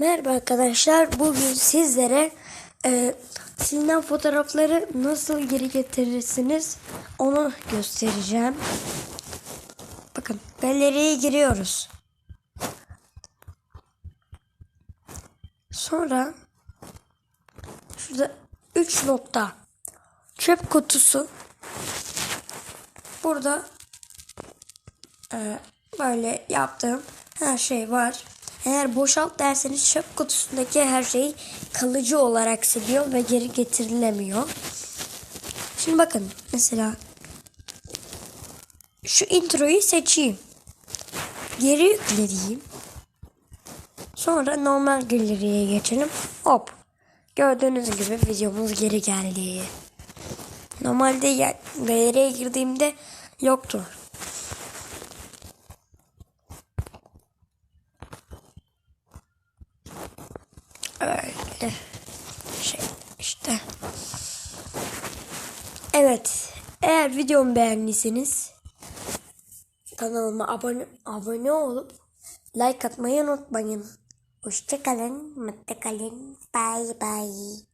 Merhaba arkadaşlar. Bugün sizlere e, silinen fotoğrafları nasıl geri getirirsiniz onu göstereceğim. Bakın galeriye giriyoruz. Sonra şurada 3 nokta çöp kutusu burada e, böyle yaptığım her şey var. Eğer boşalt derseniz çöp kutusundaki her şey kalıcı olarak siliyor ve geri getirilemiyor. Şimdi bakın mesela şu introyu seçeyim. Geri yükle diyeyim. Sonra normal galeriye geçelim. Hop. Gördüğünüz gibi videomuz geri geldi. Normalde galeriye girdiğimde yoktu. Öyle şey işte. Evet. Eğer videomu beğendiyseniz kanalıma abone abone olup like atmayı unutmayın. Hoşçakalın, mutlu kalın. Bye bye.